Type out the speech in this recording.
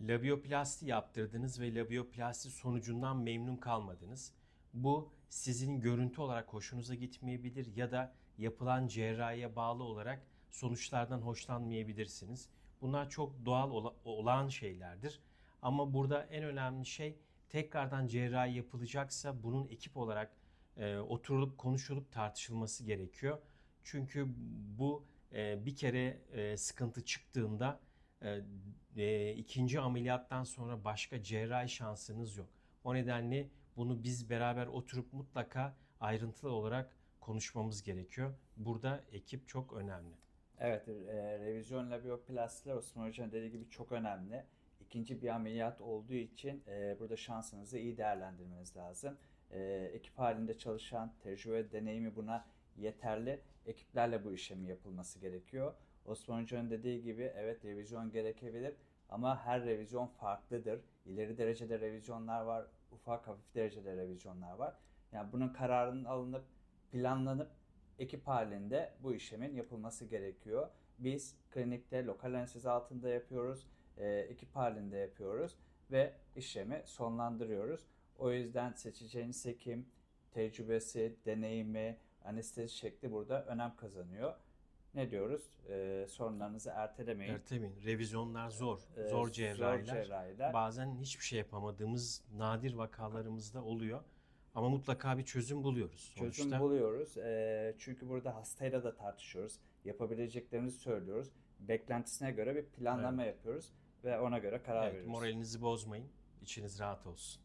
Labioplasti yaptırdınız ve labioplasti sonucundan memnun kalmadınız. Bu sizin görüntü olarak hoşunuza gitmeyebilir ya da yapılan cerrahiye bağlı olarak sonuçlardan hoşlanmayabilirsiniz. Bunlar çok doğal ola- olağan şeylerdir. Ama burada en önemli şey tekrardan cerrahi yapılacaksa bunun ekip olarak e, oturulup konuşulup tartışılması gerekiyor. Çünkü bu e, bir kere e, sıkıntı çıktığında e, e, ikinci ameliyattan sonra başka cerrahi şansınız yok. O nedenle bunu biz beraber oturup mutlaka ayrıntılı olarak konuşmamız gerekiyor. Burada ekip çok önemli. Evet, e, revizyon labioplastiler Osman Hoca'nın dediği gibi çok önemli. İkinci bir ameliyat olduğu için e, burada şansınızı iyi değerlendirmeniz lazım. E, ekip halinde çalışan, tecrübe, deneyimi buna yeterli ekiplerle bu işlemi yapılması gerekiyor. Osman Hoca'nın dediği gibi evet revizyon gerekebilir ama her revizyon farklıdır. İleri derecede revizyonlar var, ufak hafif derecede revizyonlar var. Yani bunun kararının alınıp planlanıp ekip halinde bu işlemin yapılması gerekiyor. Biz klinikte lokal anestezi altında yapıyoruz, e, ekip halinde yapıyoruz ve işlemi sonlandırıyoruz. O yüzden seçeceğiniz hekim tecrübesi, deneyimi, anestezi şekli burada önem kazanıyor. Ne diyoruz? E, sorunlarınızı ertelemeyin. Ertemin, revizyonlar zor. Ee, zor zor cerrahiler. cerrahiler. Bazen hiçbir şey yapamadığımız nadir vakalarımızda oluyor. Ama mutlaka bir çözüm buluyoruz. Çözüm Sonuçta buluyoruz. Ee, çünkü burada hastayla da tartışıyoruz. Yapabileceklerimizi söylüyoruz. Beklentisine göre bir planlama yapıyoruz ve ona göre karar evet, veriyoruz. moralinizi bozmayın. İçiniz rahat olsun.